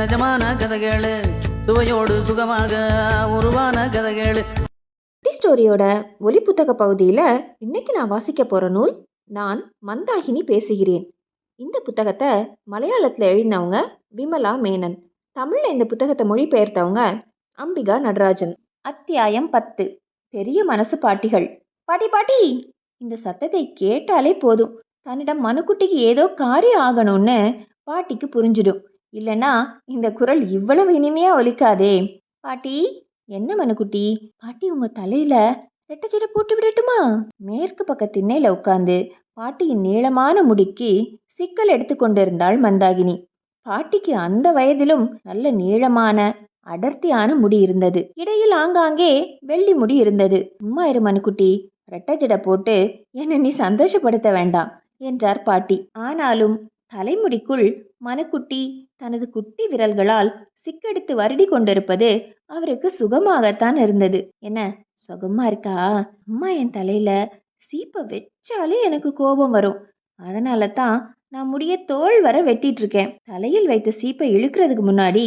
நிஜமான கதைகளு. சுவையோடு சுகமாக உருவான கதைகளு. குட்டி ஸ்டோரியோட ஒலி புத்தக பகுதியில் இன்னைக்கு நான் வாசிக்க போகிற நூல் நான் மந்தாகினி பேசுகிறேன். இந்த புத்தகத்தை மலையாளத்தில் எழுதினவங்க விமலா மேனன். தமிழில் இந்த புத்தகத்தை மொழிபெயர்த்தவங்க அம்பிகா நடராஜன். அத்தியாயம் பத்து. பெரிய மனசு பாட்டிகள். பாட்டி பாட்டி இந்த சத்தத்தை கேட்டாலே போதும். தன்னிடம் மனுக்குட்டிக்கு ஏதோ காரியம் ஆகணும்னு பாட்டிக்கு புரிஞ்சிடும். இல்லைன்னா இந்த குரல் இவ்வளவு இனிமையா ஒலிக்காதே. பாட்டி என்ன மனுக்குட்டி? பாட்டி உங்க தலையில ரெட்டச்சடை போட்டு விடட்டுமா? மேற்கு பக்க திண்ணையில உட்காந்து பாட்டியின் நீளமான முடிக்கு சிக்கல் எடுத்து கொண்டிருந்தாள் மந்தாகினி. பாட்டிக்கு அந்த வயதிலும் நல்ல நீளமான அடர்த்தியான முடி இருந்தது. இடையில் ஆங்காங்கே வெள்ளி முடி இருந்தது. சும்மா இரு மனுக்குட்டி ரெட்டஜடை போட்டு என்னை நீ சந்தோஷப்படுத்த வேண்டாம் என்றார் பாட்டி. ஆனாலும் தலைமுடிக்குள் மனுக்குட்டி தனது குட்டி விரல்களால் சிக்கெடுத்து வருடி கொண்டிருப்பது அவருக்கு சுகமாகத்தான் இருந்தது. என்ன சுகமா இருக்கா? அம்மா என் தலையில சீப்பை வச்சாலே எனக்கு கோபம் வரும். அதனால தான் நான் முடிய தோல் வர வெட்டிட்டு இருக்கேன். தலையில் வைத்த சீப்பை இழுக்கிறதுக்கு முன்னாடி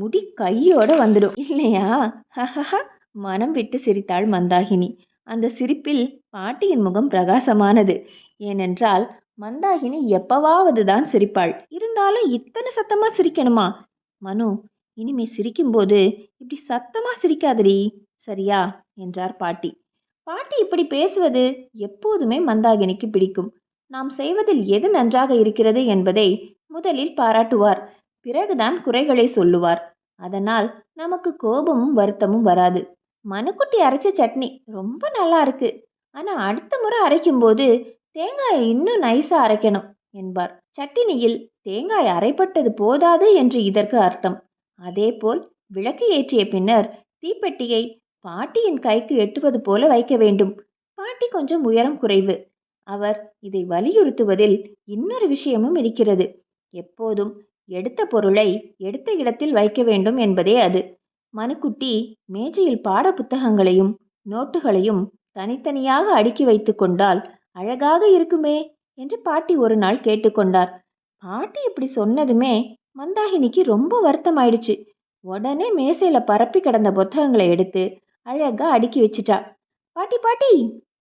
முடி கையோட வந்துடும். இல்லையா? மனம் விட்டு சிரித்தாள் மந்தாகினி. அந்த சிரிப்பில் பாட்டியின் முகம் பிரகாசமானது. ஏனென்றால் மந்தாகினி எப்பவாவது தான் சிரிப்பாள். இருந்தாலும் இத்தனை சத்தமா சிரிக்கணுமா? மனு இனிமே சிரிக்கும்போது இப்படி சத்தமா சிரிக்காதடி. சரியா? என்றார் பாட்டி. பாட்டி இப்படி பேசுவது எப்போதுமே மந்தாகினிக்கு பிடிக்கும். நாம் செய்வதில் எது நன்றாக இருக்கிறது என்பதை முதலில் பாராட்டுவார். பிறகுதான் குறைகளை சொல்லுவார். அதனால் நமக்கு கோபமும் வருத்தமும் வராது. மனுக்குட்டி அரைச்ச சட்னி ரொம்ப நல்லா இருக்கு. ஆனா அடுத்த முறை அரைக்கும்போது தேங்காயை இன்னும் நைஸா அரைக்கணும் என்பார். சட்டினியில் தேங்காய் அரைப்பட்டது போதாது என்று இதற்கு அர்த்தம். அதேபோல் விளக்கு ஏற்றிய பின்னர் தீப்பெட்டியை பாட்டியின் கைக்கு எட்டுவது போல வைக்க வேண்டும். பாட்டி கொஞ்சம் உயரம் குறைவு. அவர் இதை வலியுறுத்துவதில் இன்னொரு விஷயமும் இருக்கிறது. எப்போதும் எடுத்த பொருளை எடுத்த இடத்தில் வைக்க வேண்டும் என்பதே அது. மனுக்குட்டி மேஜையில் பாட புத்தகங்களையும் நோட்டுகளையும் தனித்தனியாக அடுக்கி வைத்து கொண்டால் அழகாக இருக்குமே என்று பாட்டி ஒரு நாள் கேட்டுக்கொண்டார். பாட்டி இப்படி சொன்னதுமே மந்தாகினிக்கு ரொம்ப வருத்தம் ஆயிடுச்சு உடனே மேசையில பரப்பி கிடந்த புத்தகங்களை எடுத்து அழகா அடுக்கி வச்சிட்டா. பாட்டி பாட்டி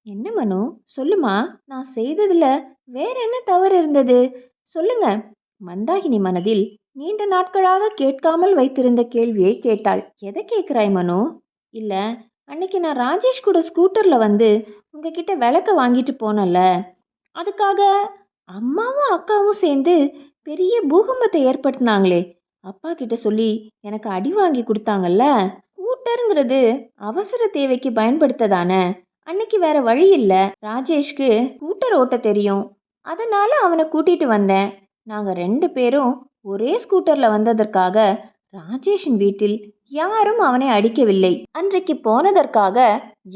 என்ன மனு? சொல்லுமா நான் செய்ததுல வேற என்ன தவறு இருந்தது? சொல்லுங்க. மந்தாகினி மனதில் நீண்ட நாட்களாக கேட்காமல் வைத்திருந்த கேள்வியை கேட்டாள். எதை கேட்குறாய் மனு? இல்ல அன்னைக்கு நான் ராஜேஷ் கூட ஸ்கூட்டர்ல வந்து உங்ககிட்ட விளக்க வாங்கிட்டு போனல அதுக்காக அம்மாவும் அக்காவும் சேர்ந்து பெரிய பூகம்பத்தை ஏற்படுத்தினாங்களே. அப்பா கிட்ட சொல்லி எனக்கு அடி வாங்கி கொடுத்தாங்கல்ல. கூட்டருங்கிறது அவசர தேவைக்கு பயன்படுத்ததானே. அன்னைக்கு வேற வழி இல்லை. ராஜேஷ்க்கு ஸ்கூட்டர் ஓட்ட தெரியும். அதனால அவனை கூட்டிட்டு வந்தேன். நாங்கள் ரெண்டு பேரும் ஒரே ஸ்கூட்டரில் வந்ததற்காக ராஜேஷின் வீட்டில் யாரும் அவனை அடிக்கவில்லை. அன்றைக்கு போனதற்காக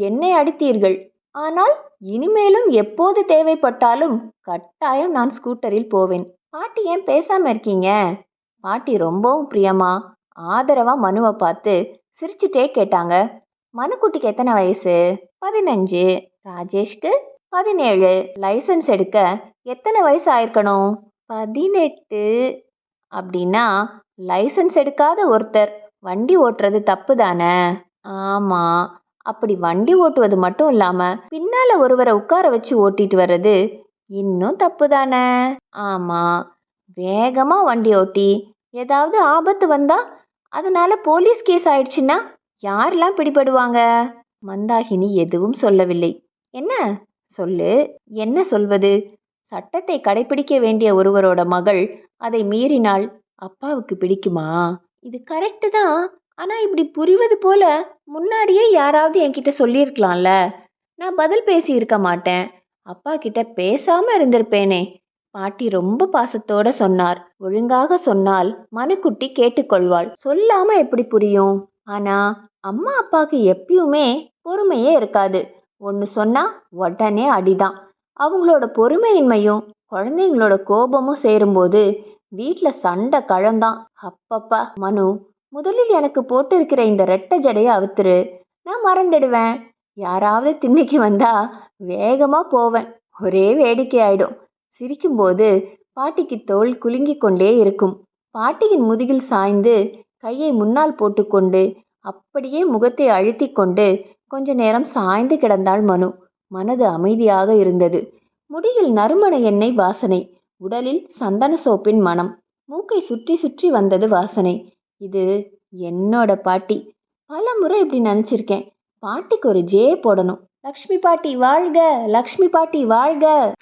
என்னை அடித்தீர்கள். ஆனால் இனிமேலும் எப்போது தேவைப்பட்டாலும் கட்டாயம் நான் ஸ்கூட்டரில் போவேன். பாட்டி ஏன் பேசாம இருக்கீங்க? பாட்டி ரொம்பவும் பிரியமா ஆதரவா மனுவை பார்த்து சிரிச்சுட்டே கேட்டாங்க. மனுக்குட்டிக்கு எத்தனை வயசு? பதினஞ்சு. ராஜேஷ்க்கு பதினேழு. லைசன்ஸ் எடுக்க எத்தனை வயசு ஆயிருக்கணும்? பதினெட்டு. அப்படின்னா லைசன்ஸ் எடுக்காத ஒருத்தர் வண்டி ஓட்டுறது தப்பு தானே ஆமாம் அப்படி வண்டி ஓட்டுவது மட்டும் இல்லாமல் பின்னால் ஒருவரை உட்கார வச்சு ஓட்டிட்டு வர்றது இன்னும் தப்பு தானே ஆமாம் வேகமாக வண்டி ஓட்டி ஏதாவது ஆபத்து வந்தா அதனால போலீஸ் கேஸ் ஆயிடுச்சுன்னா யாரெல்லாம் பிடிபடுவாங்க? மந்தாகினி எதுவும் சொல்லவில்லை. என்ன? சொல்லு. என்ன சொல்வது? சட்டத்தை கடைபிடிக்க வேண்டிய ஒருவரோட மகள் அதை மீறினால் அப்பாவுக்கு பிடிக்குமா? இது கரெக்டு தான். ஆனால் இப்படி புரிவது போல முன்னாடியே யாராவது என்கிட்ட சொல்லியிருக்கலாம்ல. நான் பதில் பேசியிருக்க மாட்டேன். அப்பா கிட்ட பேசாமல் இருந்திருப்பேனே. பாட்டி ரொம்ப பாசத்தோட சொன்னார். ஒழுங்காக சொன்னால் மனுக்குட்டி கேட்டுக்கொள்வாள். சொல்லாம எப்படி புரியும்? ஆனா அம்மா அப்பாவுக்கு எப்பயுமே பொறுமையே இருக்காது. ஒன்று சொன்னா உடனே அடிதான். அவங்களோட பொறுமையின்மையும் குழந்தைங்களோட கோபமும் சேரும்போது வீட்டில் சண்டை கழந்தான் அப்பப்பா மனு முதலில் எனக்கு போட்டிருக்கிற இந்த ரெட்டை ஜடையை அவுத்துரு. நான் மறந்துடுவேன். யாராவது திண்ணைக்கு வந்தா வேகமா போவேன். ஒரே வேடிக்கை ஆயிடும். சிரிக்கும்போது பாட்டிக்கு தோல் குலுங்கி கொண்டே இருக்கும். பாட்டியின் முதுகில் சாய்ந்து கையை முன்னால் போட்டுக்கொண்டு அப்படியே முகத்தை அழுத்தி கொண்டு கொஞ்ச நேரம் சாய்ந்து கிடந்தாள் மனு. மனது அமைதியாக இருந்தது. முடியில் நறுமண எண்ணெய் வாசனை உடலில் சந்தன சோப்பின் மனம். மூக்கை சுற்றி சுற்றி வந்தது வாசனை. இது என்னோட பாட்டி. பல முறை இப்படி நினச்சிருக்கேன். பாட்டிக்கு ஒரு ஜே போடணும். லக்ஷ்மி பாட்டி வாழ்க லக்ஷ்மி பாட்டி வாழ்க.